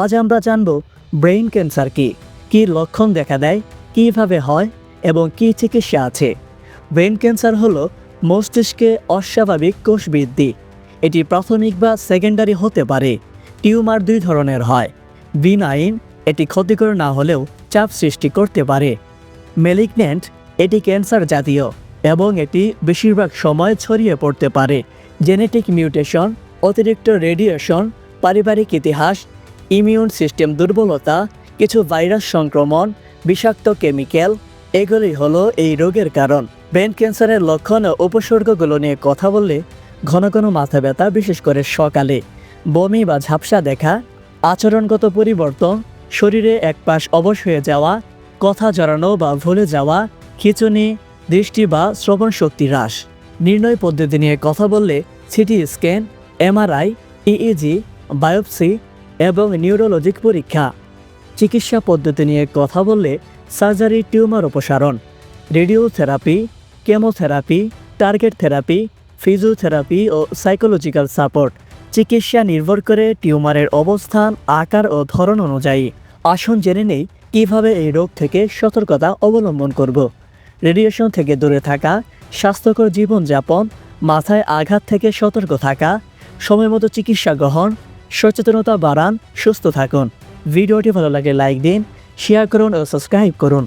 আজ আমরা জানব ব্রেইন ক্যান্সার কি, কী লক্ষণ দেখা দেয়, কীভাবে হয় এবং কী চিকিৎসা আছে। ব্রেন ক্যান্সার হল মস্তিষ্কে অস্বাভাবিক কোষ বৃদ্ধি। এটি প্রাথমিক বা সেকেন্ডারি হতে পারে, টিউমার দুই ধরনের হয়। বিনাইন এটি ক্ষতিকর না হলেও চাপ সৃষ্টি করতে পারে। মেলিগন্যান্ট, এটি ক্যান্সার জাতীয় এবং এটি বেশিরভাগ সময় ছড়িয়ে পড়তে পারে। জেনেটিক মিউটেশন, অতিরিক্ত রেডিয়েশন, পারিবারিক ইতিহাস ইমিউন সিস্টেম দুর্বলতা, কিছু ভাইরাস সংক্রমণ, বিষাক্ত কেমিক্যাল এগুলি হলো এই রোগের কারণ। ব্রেন ক্যান্সারের লক্ষণ ও উপসর্গগুলো নিয়ে কথা বললে ঘন ঘন মাথা ব্যথা, বিশেষ করে সকালে। বমি বা ঝাপসা দেখা, আচরণগত পরিবর্তন, শরীরে এক পাশ অবশ হয়ে যাওয়া, কথা জড়ানো বা ভুলে যাওয়া, খিচুনি, দৃষ্টি বা শ্রবণ শক্তি হ্রাস। নির্ণয় পদ্ধতি নিয়ে কথা বললে CT scan, MRI, EEG, biopsy এবং নিউরোলজিক পরীক্ষা। চিকিৎসা পদ্ধতি নিয়ে কথা বললে সার্জারি টিউমার অপসারণ radiotherapy chemotherapy target therapy physiotherapy ও সাইকোলজিক্যাল সাপোর্ট চিকিৎসা নির্ভর করে টিউমারের অবস্থান, আকার ও ধরন অনুযায়ী। আসন জেনে নেই কীভাবে এই রোগ থেকে সতর্কতা অবলম্বন করব। রেডিয়েশন থেকে দূরে থাকা, স্বাস্থ্যকর জীবনযাপন, মাথায় আঘাত থেকে সতর্ক থাকা, সময়মতো চিকিৎসা গ্রহণ সচেতনতা বাড়ান সুস্থ থাকুন। ভিডিওটি ভালো লাগে লাইক দিন শেয়ার করুন ও সাবস্ক্রাইব করুন।